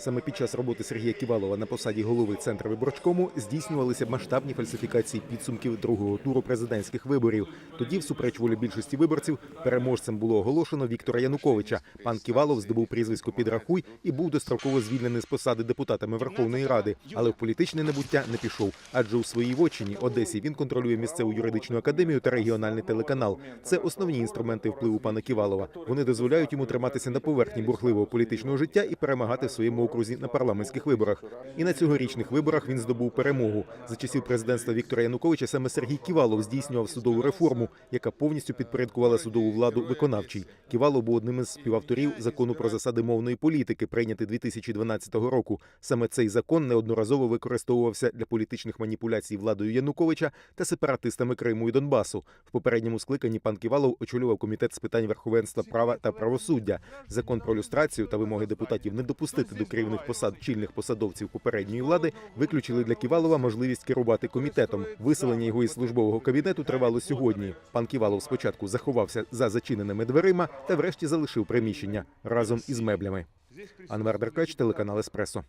Саме під час роботи Сергія Ківалова на посаді голови центру виборчкому здійснювалися масштабні фальсифікації підсумків другого туру президентських виборів. Тоді, всупереч волі більшості виборців, переможцем було оголошено Віктора Януковича. Пан Ківалов здобув прізвисько підрахуй і був достроково звільнений з посади депутатами Верховної Ради, але в політичне небуття не пішов. Адже у своїй вотчині Одесі він контролює місцеву юридичну академію та регіональний телеканал. Це основні інструменти впливу пана Ківалова. Вони дозволяють йому триматися на поверхні бурхливого політичного життя і перемагати в своєму окрузі на парламентських виборах. І на цьогорічних виборах він здобув перемогу. За часів президентства Віктора Януковича саме Сергій Ківалов здійснював судову реформу, яка повністю підпорядкувала судову владу виконавчій. Ківалов був одним із співавторів закону про засади мовної політики, прийнятий 2012 року. Саме цей закон неодноразово використовувався для політичних маніпуляцій владою Януковича та сепаратистами Криму і Донбасу. В попередньому скликанні пан Ківалов очолював комітет з питань верховенства права та правосуддя. Закон про люстрацію та вимоги депутатів не допустити до керівних посад чільних посадовців попередньої влади виключили для Ківалова можливість керувати комітетом. Виселення його із службового кабінету тривало сьогодні. Пан Ківалов спочатку заховався за зачиненими дверима та врешті залишив приміщення разом із меблями. Анвар Деркач, телеканал Еспресо.